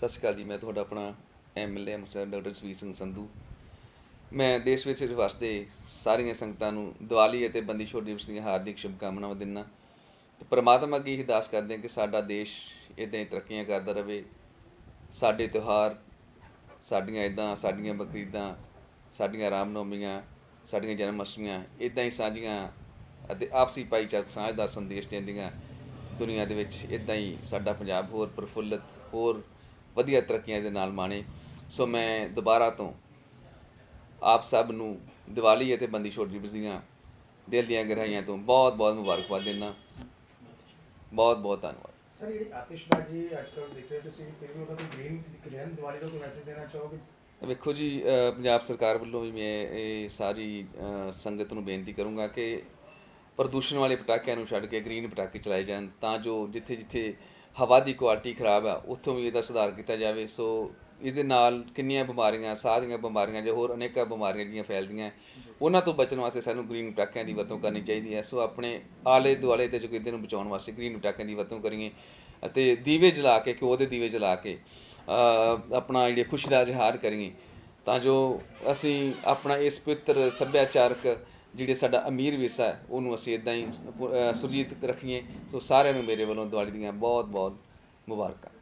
ਸਤਿ ਸ਼੍ਰੀ ਅਕਾਲ ਜੀ, ਮੈਂ ਤੁਹਾਡਾ ਆਪਣਾ MLA Amritsar doctor severe Singh Sandhu. ਮੈਂ ਦੇਸ਼ ਵਿੱਚ ਵਸਦੇ ਸਾਰੀਆਂ ਸੰਗਤਾਂ ਨੂੰ ਦੀਵਾਲੀ ਅਤੇ ਬੰਦੀ ਛੋੜ ਦਿਵਸ ਦੀਆਂ ਹਾਰਦਿਕ ਸ਼ੁਭਕਾਮਨਾਵਾਂ ਦਿੰਦਾ ਤੇ ਪ੍ਰਮਾਤਮਾ ਅੱਗੇ ਹੀ ਅਰਦਾਸ ਕਰਦੇ ਹਾਂ ਕਿ ਸਾਡਾ ਦੇਸ਼ ਇਦਾਂ ਹੀ ਤਰੱਕੀਆਂ ਕਰਦਾ ਰਹੇ ਸਾਡੇ ਤਿਉਹਾਰ, ਸਾਡੀਆਂ ਇਦਾਂ, ਸਾਡੀਆਂ ਬਕਰੀਦਾਂ, ਸਾਡੀਆਂ ਰਾਮਨੌਮੀਆਂ, ਸਾਡੀਆਂ ਜਨਮ ਅਸ਼ਟਮੀਆਂ ਇਦਾਂ ਹੀ ਸਾਂਝੀਆਂ ਅਤੇ ਆਪਸੀ ਭਾਈਚਾਰਕ ਸਾਂਝ ਦਾ ਸੰਦੇਸ਼ ਦਿੰਦੀਆਂ। ਦੁਨੀਆ ਦੇ ਵਿੱਚ ਇਦਾਂ ਹੀ ਸਾਡਾ ਪੰਜਾਬ ਹੋਰ ਪ੍ਰਫੁੱਲਤ, ਹੋਰ ਵਧੀਆ ਤਰੱਕੀਆਂ ਦੇ ਨਾਲ ਮਾਣੇ। ਸੋ ਮੈਂ ਦੁਬਾਰਾ ਤੋਂ ਆਪ ਸਭ ਨੂੰ ਦੀਵਾਲੀ ਅਤੇ ਬੰਦੀ ਛੋੜ ਦਿਵਸ ਦੀਆਂ ਦਿਲ ਦੀਆਂ ਗਹਿਰਾਈਆਂ ਤੋਂ ਬਹੁਤ ਬਹੁਤ ਮੁਬਾਰਕਬਾਦ ਦਿੰਦਾ। ਬਹੁਤ ਬਹੁਤ ਧੰਨਵਾਦ। ਸਰ ਜਿਹੜੀ ਆਤਿਸ਼ਬਾਜ਼ੀ ਅੱਜ ਕੱਲ੍ਹ ਦੇਖ ਰਹੇ ਹੋ ਤੁਸੀਂ ਫਿਰ ਵੀ ਉਹਦਾ ਕੋਈ ਗ੍ਰੀਨ ਗ੍ਰੈਂਡ ਦੀਵਾਲੀ ਦਾ ਕੋਈ ਮੈਸੇਜ ਦੇਣਾ ਚਾਹੋਗੇ? ਵੇਖੋ ਜੀ ਪੰਜਾਬ ਸਰਕਾਰ ਵੱਲੋਂ ਵੀ ਮੈਂ ਇਹ ਸਾਰੀ ਸੰਗਤ ਨੂੰ ਬੇਨਤੀ ਕਰੂੰਗਾ ਕਿ ਪ੍ਰਦੂਸ਼ਣ ਵਾਲੇ ਪਟਾਕਿਆਂ ਨੂੰ ਛੱਡ ਕੇ ਗ੍ਰੀਨ ਪਟਾਕੇ ਚਲਾਏ ਜਾਣ ਤਾਂ ਜੋ ਜਿੱਥੇ ਜਿੱਥੇ ਹਵਾ ਦੀ ਕੁਆਲਿਟੀ ਖਰਾਬ ਆ, ਉੱਥੋਂ ਵੀ ਇਹਦਾ ਸੁਧਾਰ ਕੀਤਾ ਜਾਵੇ, ਸੋ ਇਹਦੇ ਨਾਲ ਕਿੰਨੀਆਂ ਬਿਮਾਰੀਆਂ, ਸਾਹ ਦੀਆਂ ਬਿਮਾਰੀਆਂ ਜਾਂ ਹੋਰ ਅਨੇਕਾਂ ਬਿਮਾਰੀਆਂ ਜਿਹੜੀਆਂ ਫੈਲਦੀਆਂ, ਉਹਨਾਂ ਤੋਂ ਬਚਣ ਵਾਸਤੇ ਸਾਨੂੰ ਗ੍ਰੀਨ ਪਟਾਕਿਆਂ ਦੀ ਵਰਤੋਂ ਕਰਨੀ ਚਾਹੀਦੀ ਹੈ। ਸੋ ਆਪਣੇ ਆਲੇ ਦੁਆਲੇ ਤੇ ਚੁਗਿਰਦੇ ਨੂੰ ਬਚਾਉਣ ਵਾਸਤੇ ਗ੍ਰੀਨ ਪਟਾਕਿਆਂ ਦੀ ਵਰਤੋਂ ਕਰੀਏ ਅਤੇ ਦੀਵੇ ਜਲਾ ਕੇ, ਘਿਓ ਦੇ ਦੀਵੇ ਜਲਾ ਕੇ ਆਪਣਾ ਜਿਹੜੀ ਖੁਸ਼ੀ ਦਾ ਇਜ਼ਹਾਰ ਕਰੀਏ, ਤਾਂ ਜੋ ਅਸੀਂ ਆਪਣਾ ਇਸ ਪਵਿੱਤਰ ਸੱਭਿਆਚਾਰਕ ਜਿਹੜੇ ਸਾਡਾ ਅਮੀਰ ਵਿਰਸਾ ਹੈ ਉਹਨੂੰ ਅਸੀਂ ਇਦਾਂ ਹੀ ਅ, ਸੁਰਜੀਤ ਰੱਖੀਏ। ਸੋ ਸਾਰਿਆਂ ਨੂੰ ਮੇਰੇ ਵੱਲੋਂ ਦੀਵਾਲੀ ਦੀਆਂ ਬਹੁਤ ਬਹੁਤ ਮੁਬਾਰਕਾਂ।